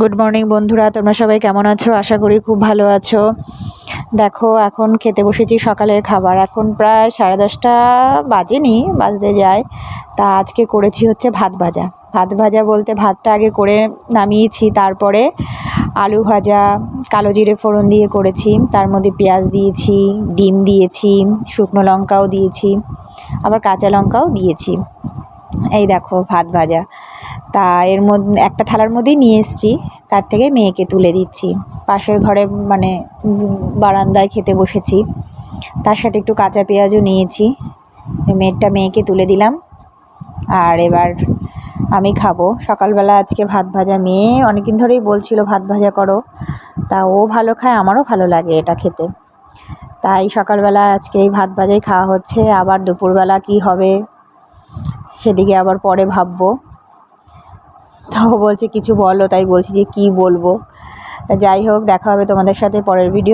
Good morning বন্ধুরা। তোমরা সবাই কেমন আছো? আশা করি খুব ভালো আছো। দেখো, এখন খেতে বসেছি সকালের খাবার। এখন প্রায় সাড়ে দশটা বাজেনি, বাজতে যায়। তা আজকে করেছি হচ্ছে ভাত ভাজা। ভাত ভাজা বলতে ভাতটা আগে করে নামিয়েছি, তারপরে আলু ভাজা, কালো জিরে ফোড়ন দিয়ে করেছি, তার মধ্যে পেঁয়াজ দিয়েছি, ডিম দিয়েছি, শুকনো লঙ্কাও দিয়েছি, আবার কাঁচা লঙ্কাও দিয়েছি। এই দেখো, ভাত ভাজা। তা এর মধ্যে একটা থালার মধ্যেই নিয়ে এসেছি। তার থেকে মেয়েকে তুলে দিচ্ছি। পাশের ঘরে মানে বারান্দায় খেতে বসেছি। তার সাথে একটু কাঁচা পেঁয়াজও নিয়েছি। মেয়েরটা মেয়েকে তুলে দিলাম। আর এবার আমি খাব। সকালবেলা আজকে ভাত ভাজা মেয়ে অনেকদিন ধরেই বলছিল, ভাত ভাজা করো। তা ও ভালো খায়, আমারও ভালো লাগে এটা খেতে। তাই সকালবেলা আজকে এই ভাত ভাজাই খাওয়া হচ্ছে। আবার দুপুরবেলা কি হবে সেদিকে আবার পরে ভাববো। তাও বলছে, কিছু বলো। তাই বলছি যে, কি বলব? তা যাই হোক, দেখা হবে তোমাদের সাথে পরের ভিডিও